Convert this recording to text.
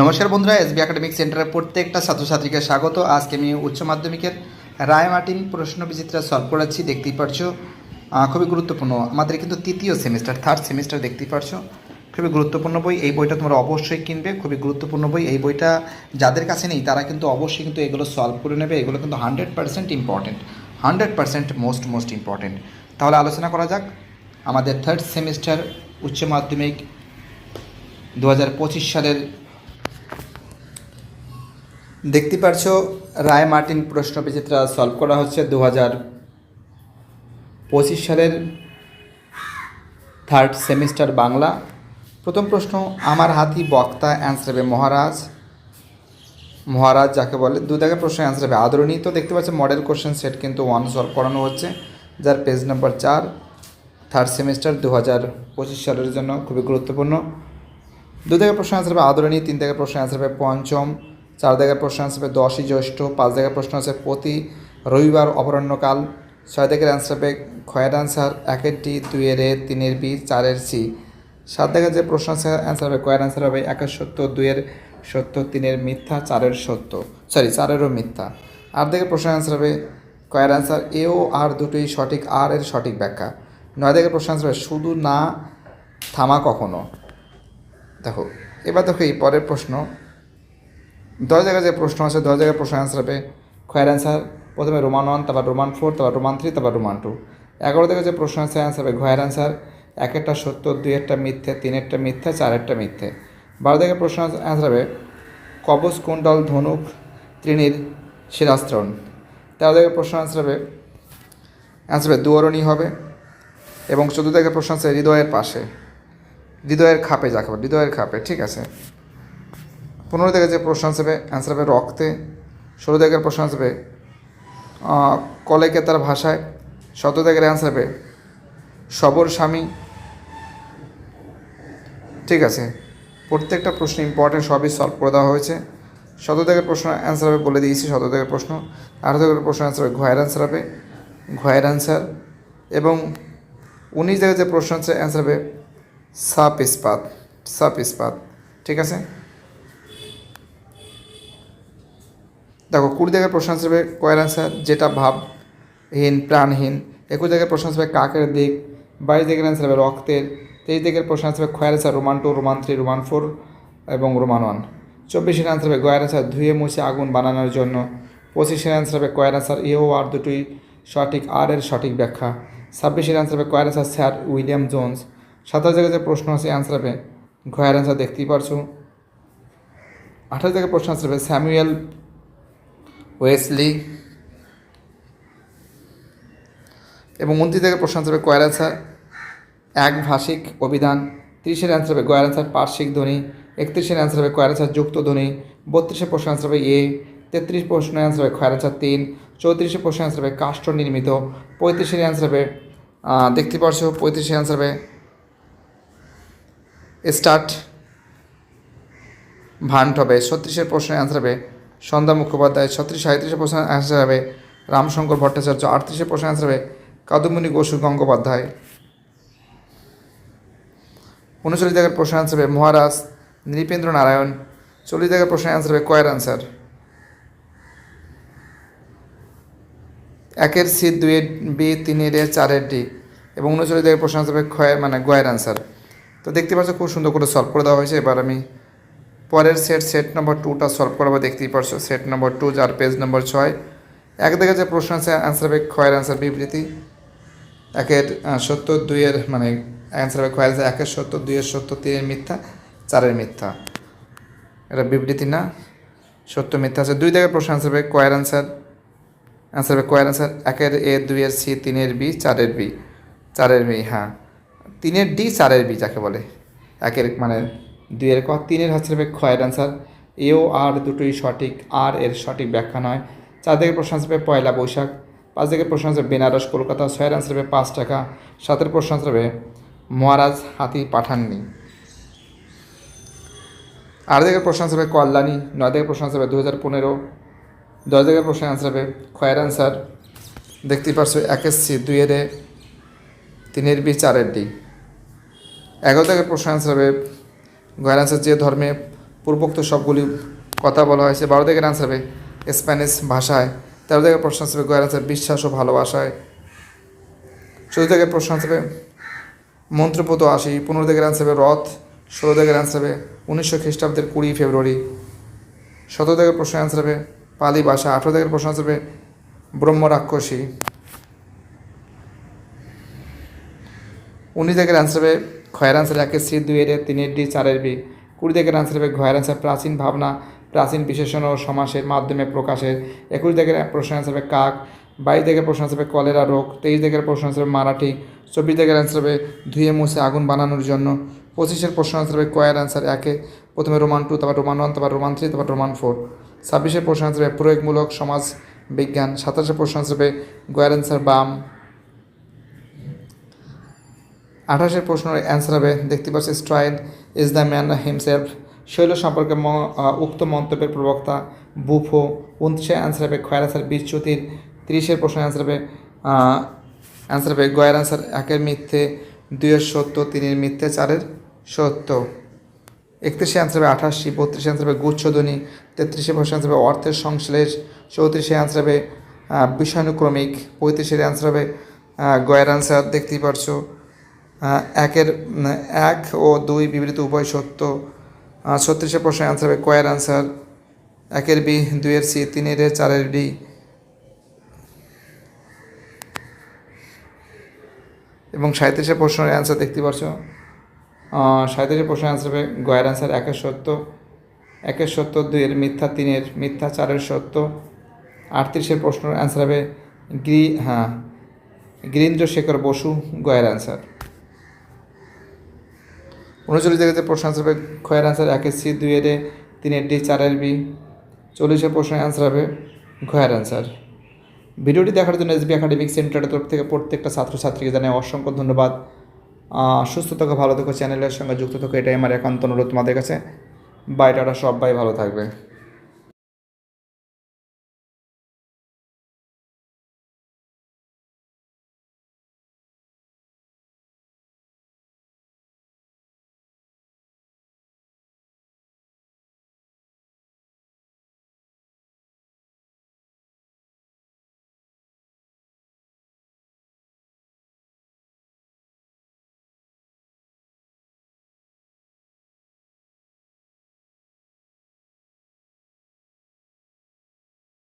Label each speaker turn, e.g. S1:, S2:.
S1: নমস্কার বন্ধুরা SB academic সেন্টারের প্রত্যেকটা ছাত্রছাত্রীকে স্বাগত। আজকে আমি উচ্চ মাধ্যমিকের রায় মার্টিন প্রশ্ন বিচিত্রা সলভ করাচ্ছি দেখতেই পারছ। খুবই গুরুত্বপূর্ণ। আমাদের কিন্তু তৃতীয় সেমিস্টার থার্ড সেমিস্টার দেখতেই পারছ। খুবই গুরুত্বপূর্ণ বই। এই বইটা তোমরা অবশ্যই কিনবে। খুবই গুরুত্বপূর্ণ বই। এই বইটা যাদের কাছে নেই, তারা কিন্তু অবশ্যই কিন্তু এগুলো সলভ করে নেবে। এগুলো কিন্তু hundred percent important hundred percent most most important তাহলে আলোচনা করা যাক। আমাদের থার্ড সেমিস্টার উচ্চ মাধ্যমিক দু হাজার পঁচিশ সালের দেখতে পারছ, রায় মার্টিন প্রশ্ন বিচিত্রা সলভ করা হচ্ছে দু হাজার পঁচিশ সালের থার্ড সেমিস্টার বাংলা। প্রথম প্রশ্ন, আমার হাতি বক্তা অ্যান্সার হবে মহারাজ। মহারাজ যাকে বলে, দু দাগের প্রশ্ন অ্যান্সার হবে আদরণী। তো দেখতে পাচ্ছি মডেল কোশ্চেন সেট কিন্তু ওয়ান সলভ করানো হচ্ছে, যার পেজ নাম্বার চার। থার্ড সেমিস্টার দু হাজার পঁচিশ সালের জন্য খুবই গুরুত্বপূর্ণ। দু দাগের প্রশ্ন অ্যান্সার হবে আদরণী, তিন দাগের প্রশ্ন অ্যান্সার হবে পঞ্চম। চার দাগের প্রশ্ন অ্যান্সার হবে দশই জ্যৈষ্ঠ, পাঁচ দাগের প্রশ্ন আছে প্রতি রবিবার অপরাহ্নকাল। ছয় দাগের অ্যান্সার হবে খয়ের অ্যান্সার একের টি দুইয়ের এ তিনের বি চারের সি সাত দাগের যে প্রশ্ন আছে অ্যান্সার হবে কয়ের অ্যান্সার হবে একের সত্য, দুইয়ের সত্য, তিনের মিথ্যা, চারের সত্য। সরি চারেরও মিথ্যা। আট দাগের প্রশ্ন অ্যান্সার হবে কয়ের অ্যান্সার এ ও আর দুটোই সঠিক আর এর সঠিক ব্যাখ্যা। নয় দাগের প্রশ্ন অ্যান্সার হবে শুধু না, থামা কখনো? দেখো, এবার দেখো এই পরের প্রশ্ন। দশ জায়গায় যে প্রশ্ন আছে, দশ জায়গায় প্রশ্ন অ্যান্সার হবে। খয়ের অ্যান্সার প্রথমে রোমান ওয়ান তারপর রোমান ফোর তারপর রোমান থ্রি তারপর রোমান টু এগারো থেকে যে প্রশ্ন আছে অ্যান্সার হবে ঘয়ের অ্যান্সার এক একটা সত্য, দুই একটা মিথ্যে, তিন একটা মিথ্যে, চার একটা মিথ্যে। বারো থেকে প্রশ্ন অ্যান্সার হবে, কবচ কুণ্ডল ধনুক তৃণীর শিরাস্ত্রণ তেরো থেকে প্রশ্ন অ্যান্সার হবে অ্যান্সার হবে দুয়ারণী হবে। এবং চোদ্দ থেকে প্রশ্ন আছে, হৃদয়ের পাশে। হৃদয়ের খাপে যাকে হৃদয়ের খাপে। ঠিক আছে। পনেরো থেকে যে প্রশ্ন আসবে অ্যান্সার হবে রক্তে, ষোলো থেকে প্রশ্ন আসবে কলেকে তার ভাষায় শত থেকে অ্যান্সার হবে সবর স্বামী। ঠিক আছে, প্রত্যেকটা প্রশ্ন ইম্পর্টেন্ট সবই সলভ করে দেওয়া হয়েছে। শত থেকে প্রশ্ন অ্যান্সার হবে বলে দিয়েছি শত থেকে প্রশ্ন। আঠারো থেকে প্রশ্ন অ্যান্সার হবে, ঘয়ের অ্যান্সার হবে, ঘয়ের অ্যান্সার এবং উনিশ থেকে যে প্রশ্ন আছে অ্যান্সার হবে সাপ ইস্পাত সাপ ইস্পাত। ঠিক আছে? দেখো, কুড়ি জায়গায় প্রশ্ন আসবে কয়ের অ্যান্সার যেটা ভাবহীন, প্রাণহীন। একুশ জায়গায় প্রশ্ন আসবে কাকের দিক, বাইশ জায়গায় অ্যান্সার হবে রক্তের, তেইশ জায়গায় প্রশ্ন আসবে খয়ের answer Roman two Roman three Roman four এবং রোমান ওয়ান চব্বিশের অ্যান্সার হবে গয়ের অ্যান্সার ধুয়ে মুছে আগুন বানানোর জন্য। পঁচিশের অ্যান্সার হবে কয়ের অ্যান্সার এও আর দুটোই সঠিক, আর এর সঠিক ব্যাখ্যা। ছাব্বিশের অ্যান্সার হবে কয়ের অ্যান্সার স্যার উইলিয়াম জোন্স। সাতাশ জায়গায় যে প্রশ্ন আছে অ্যান্সার হবে ঘয়ের অ্যান্সার দেখতেই পারছ। আঠাশ জায়গায় প্রশ্ন আসবে স্যামুয়েল ওয়েসলি এবং উনত্রিশ থেকে প্রশ্ন আসবে কয়ের অ্যান্সার এক ভাষিক অভিধান, তিরিশের অ্যান্সার হবে অ্যান্সার পার্শ্বিক ধ্বনি, একত্রিশের অ্যান্সার হবে কয়ের অ্যান্সার যুক্ত ধ্বনি, বত্রিশের প্রশ্ন অ্যান্সার হবে এ, তেত্রিশ প্রশ্ন অ্যান্সার হবে খয়ের অ্যান্সার তিন, চৌত্রিশের প্রশ্ন অ্যান্সার হবে কাষ্ঠ নির্মিত, পঁয়ত্রিশের অ্যান্সার হবে দেখতে পারছ, পঁয়ত্রিশের অ্যান্সার হবে স্টার্ট ভান্ট হবে, ছত্রিশের প্রশ্নের অ্যান্সার হবে সন্ধ্যা মুখোপাধ্যায়, ছত্রিশ সাঁত্রিশের প্রশ্নের অ্যান্সার হবে রামশঙ্কর ভট্টাচার্য, আটত্রিশে প্রশ্নের অ্যান্সার হবে কাদম্বিনী বসু গঙ্গোপাধ্যায়। উনচল্লিশ জায়গার প্রশ্ন অ্যান্সার হবে মহারাজ নৃপেন্দ্র নারায়ণ, চল্লিশ জায়গার প্রশ্নের অ্যান্সার হবে কয়ের অ্যান্সার একের সি দুইয়ের বি তিনের এ চারের ডি এবং উনচল্লিশ জায়গার প্রশ্ন হবে ক্ষয়ের মানে গয়ের অ্যান্সার তো দেখতে পাচ্ছ খুব সুন্দর করে সলভ করে দেওয়া হয়েছে। এবার আমি পরের সেট সেট নম্বর টুটা সলভ করাবো, দেখতেই পারছ সেট নম্বর টু যার পেজ নম্বর ছয়। এক থেকে যে প্রশ্ন আছে অ্যান্সার হবে ক্ষয়ের অ্যান্সার বিবৃতি। একের সত্য দুইয়ের মানে অ্যান্সার হবে ক্ষয়ের answer একের সত্য দুইয়ের সত্য তিনের মিথ্যা, চারের মিথ্যা। এটা বিবৃতি না, সত্য মিথ্যা আছে। দুই থেকে প্রশ্ন অ্যান্সার হবে কয়ের অ্যান্সার অ্যান্সার হবে কয়ের অ্যান্সার একের এ, দুইয়ের সি, তিনের বি, চারের বি। চারের বি হ্যাঁ। তিনের ডি, চারের বি, যাকে বলে। একের মানে দুইয়ের ক, তিনের হচ্ছে হবে ক্ষয়ের অ্যান্সার এও আর দুটোই সঠিক, আর এর সঠিক ব্যাখ্যা নয়। চার দিকের প্রশ্ন আসবে পয়লা বৈশাখ। পাঁচ দিকের প্রশ্ন আসবে বেনারস, কলকাতা। ছয়ের অ্যান্সার হবে পাঁচ টাকা সাতের প্রশ্ন আসবে মহারাজ হাতি পাঠাননি। আট দিকের প্রশ্ন আসবে কল্যাণী, নয় দিকের প্রশ্ন আসবে দু হাজার পনেরো। দশ দিকের প্রশ্ন অ্যান্সার হবে ক্ষয়ের অ্যান্সার দেখতেই পারছ একের সি, দুইয়ের তিনের বি, চারের ডি। এগারো থেকে প্রশ্ন অ্যান্সার হবে গয়ের অ্যান্সার যে ধর্মে পূর্বোক্ত সবগুলি কথা বলা হয়েছে, বারো দিকের আনসার হবে স্প্যানিশ ভাষায়, তেরো দিকের প্রশ্ন আসবে গয়ের বিশ্বাস ও ভালোবাসায়, চোদ্দ দিকের প্রশ্ন আসবে মন্ত্রপত আশি, পনেরো দিকের আনসার হবে রথ, ষোলো দিকের আনসার হবে উনিশশো খ্রিস্টাব্দের কুড়ি ফেব্রুয়ারি, সতেরো দিকের প্রশ্ন আনসার হবে পালি ভাষা, আঠেরো দিকের প্রশ্ন আনসার হবে ব্রহ্ম রাক্ষসী, উনিশ দিকের আনসার হবে ক্ষয়ের আনসার একের সি দুইয়ের এ, তিনের ডি চারের বি কুড়ি দিকের আনসার হবে ঘয়ের আনসার প্রাচীন ভাবনা প্রাচীন বিশেষণ ও সমাসের মাধ্যমে প্রকাশের একুশ দিকের প্রশ্ন আনসার হবে কাক বাইশ দিকের প্রশ্ন আনসার হবে কলেরা রোগ তেইশ দিকের প্রশ্ন আনসার হবে মারাঠি চব্বিশ দিকের আনসার হবে ধুয়ে মুছে আগুন বানানোর জন্য পঁচিশের প্রশ্ন আনসার হবে কয়ের আনসার একে প্রথমে রোমান টু তারপর রোমান ওয়ান তারপর রোমান থ্রি তারপর রোমান ফোর ছাব্বিশের প্রশ্ন আনসার হবে প্রয়োগমূলক সমাজ বিজ্ঞান সাতাশের প্রশ্ন আনসার হবে গয়ের আনসার বাম আঠাশের প্রশ্নের অ্যান্সার হবে, দেখতে পাচ্ছি style is the man himself শৈল সম্পর্কে উক্ত মন্তব্যের প্রবক্তা বুফো। উনত্রিশে অ্যান্সার হবে খয়ের আনসার বিচ্যুতির তিরিশের প্রশ্নের অ্যান্সার হবে অ্যান্সার হবে গয়ের আনসার একের মিথ্যে, দুইয়ের সত্য, তিনের মিথ্যে, চারের সত্য। একত্রিশে অ্যান্সার হবে আঠাশি, বত্রিশে অ্যান্সার হবে গুচ্ছধ্বনি তেত্রিশে প্রশ্ন অ্যান্সার হবে অর্থের সংশ্লেষ। চৌত্রিশে অ্যান্সার হবে বিষয়ানুক্রমিক। পঁয়ত্রিশের অ্যান্সার হবে গয়ের অ্যান্সার দেখতেই পারছ। একের এক ও দুই বিবৃত উভয় সত্য। ছত্রিশের প্রশ্নের অ্যান্সার হবে কয়ের অ্যান্সার একের বি, দুইয়ের সি, তিনের এ, চারের ডি। এবং সাঁত্রিশে প্রশ্নের অ্যান্সার দেখতে পাচ্ছ সাঁত্রিশে প্রশ্নের অ্যান্সার হবে গয়ের অ্যান্সার একের সত্য একের সত্য, দুইয়ের মিথ্যা, তিনের মিথ্যা, চারের সত্য। আটত্রিশের প্রশ্নের অ্যান্সার হবে গ্রি হ্যাঁ গিরীন্দ্রশেখর বসু গয়ের অ্যান্সার উনচল্লিশ জায়গাতে প্রশ্ন আনসার হবে খয়ের আনসার একের সি দুইয়ের তিন তিনের ডি চারের বি চল্লিশের প্রশ্নের আনসার হবে ঘয়ের আনসার ভিডিওটি দেখার জন্য এসবি একাডেমিক সেন্টারের তরফ থেকে প্রত্যেকটা ছাত্রছাত্রীকে জানাই অসংখ্য ধন্যবাদ। সুস্থ থাকো, ভালো থেকো চ্যানেলের সঙ্গে যুক্ত থাকো, এটাই আমার একান্ত অনুরোধ তোমাদের কাছে। বাইটাটা সবাই ভালো থাকবে।